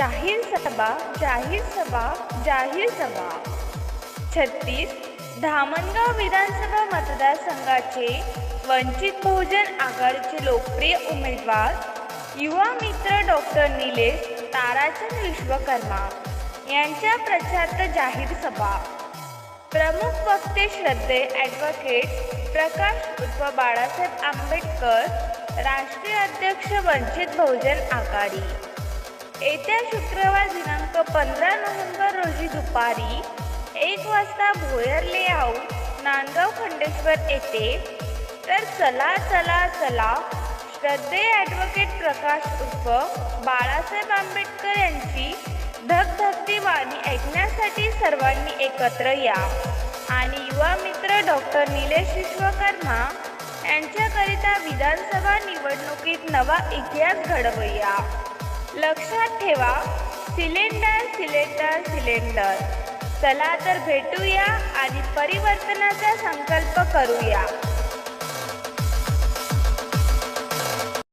जाहीर सभा जाहीर सभा जाहीर सभा. छत्तीस धामणगाव विधानसभा मतदारसंघाचे वंचित बहुजन आघाडीचे लोकप्रिय उमेदवार युवा मित्र डॉक्टर निलेश ताराचंद विश्वकर्मा यांच्या प्रचार्थ जाहीर सभा. प्रमुख वक्ते श्रद्धे ॲडव्होकेट प्रकाश उर्फ बाळासाहेब आंबेडकर राष्ट्रीय अध्यक्ष वंचित बहुजन आघाडी. येत्या शुक्रवार दिनांक पंधरा नोव्हेंबर रोजी दुपारी एक वाजता भोयर लेआउट नांदगाव खंडेश्वर येथे. तर चला चला चला श्रद्धे ॲडव्होकेट प्रकाश उर्फ बाळासाहेब आंबेडकर यांची धकधकती वाणी ऐकण्यासाठी सर्वांनी एकत्र या. आणि युवा मित्र डॉक्टर निलेश विश्वकर्मा यांच्याकरिता विधानसभा निवडणुकीत नवा इतिहास घडवूया. लक्षात ठेवा सिलेंडर सिलेंडर सिलेंडर. चला तर भेटूया आणि परिवर्तनाचा संकल्प करूया.